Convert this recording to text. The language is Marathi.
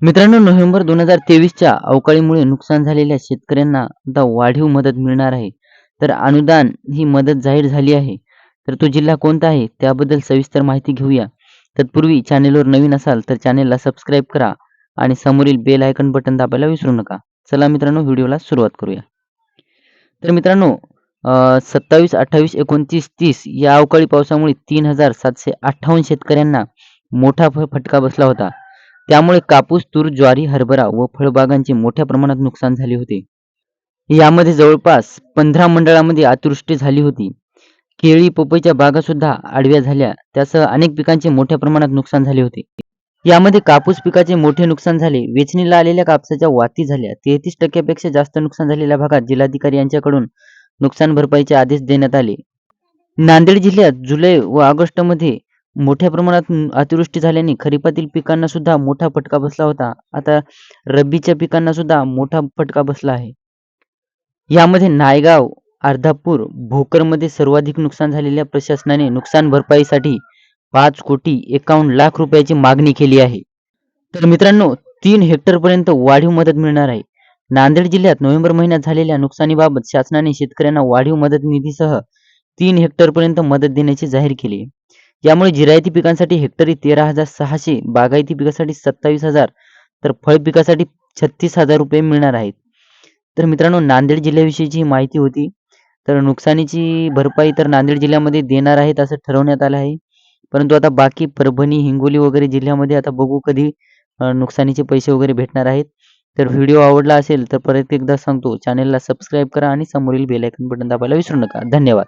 मित्रांनो नोव्हेंबर दोन हजार तेवीसच्या अवकाळीमुळे नुकसान झालेल्या शेतकऱ्यांना आता वाढीव मदत मिळणार आहे. तर अनुदान ही मदत जाहीर झाली आहे. तर तो जिल्हा कोणता आहे त्याबद्दल सविस्तर माहिती घेऊया. तत्पूर्वी चॅनेलवर नवीन असाल तर चॅनेलला सबस्क्राईब करा आणि समोरील बेल आयकन बटन दाबायला विसरू नका. चला मित्रांनो व्हिडिओला सुरुवात करूया. तर मित्रांनो सत्तावीस अठ्ठावीस एकोणतीस तीस या अवकाळी पावसामुळे तीन हजार सातशे अठ्ठावन्न शेतकऱ्यांना मोठा फटका बसला होता. त्यामुळे कापूस तूर ज्वारी हरभरा व फळबागांचे मोठ्या प्रमाणात नुकसान झाले होते. यामध्ये जवळपास पंधरा मंडळामध्ये अतिवृष्टी झाली होती. केळी पपईच्या बागा सुद्धा आडव्या झाल्या. त्यासह अनेक पिकांचे मोठ्या प्रमाणात नुकसान झाले होते. यामध्ये कापूस पिकाचे मोठे नुकसान झाले. वेचणीला आलेल्या कापसाच्या वाती झाल्या. तेहतीस टक्क्यापेक्षा जास्त नुकसान झालेल्या भागात जिल्हाधिकारी यांच्याकडून नुकसान भरपाईचे आदेश देण्यात आले. नांदेड जिल्ह्यात जुलै व ऑगस्टमध्ये मोठ्या प्रमाणात अतिवृष्टी झाल्याने खरीपातील पिकांना सुद्धा मोठा फटका बसला होता. आता रब्बीच्या पिकांना सुद्धा मोठा फटका बसला आहे. यामध्ये नायगाव अर्धापूर भोकरमध्ये सर्वाधिक नुकसान झालेल्या प्रशासनाने नुकसान भरपाईसाठी पाच कोटी एकावन्न लाख रुपयाची मागणी केली आहे. तर मित्रांनो तीन हेक्टरपर्यंत वाढीव मदत मिळणार आहे. नांदेड जिल्ह्यात नोव्हेंबर महिन्यात झालेल्या नुकसानीबाबत शासनाने शेतकऱ्यांना वाढीव मदत निधीसह तीन हेक्टरपर्यंत मदत देण्याचे जाहीर केले. यामुळे जिरायती पिकांसाठी हेक्टरी तेरा हजार सहाशे बागायती पिकासाठी सत्तावीस हजार तर फळ पिकासाठी छत्तीस हजार रुपये मिळणार आहेत. तर मित्रांनो नांदेड जिल्ह्याविषयीची माहिती होती. तर नुकसानीची भरपाई तर नांदेड जिल्ह्यामध्ये देणार आहेत असं ठरवण्यात आलं आहे. परंतु आता बाकी परभणी हिंगोली वगैरे जिल्ह्यामध्ये आता बघू कधी नुकसानीचे पैसे वगैरे भेटणार आहेत. तर व्हिडिओ आवडला असेल तर परत एकदा सांगतो. चॅनेलला सबस्क्राईब करा आणि समोरील बेलायकन बटन दाबायला विसरू नका. धन्यवाद.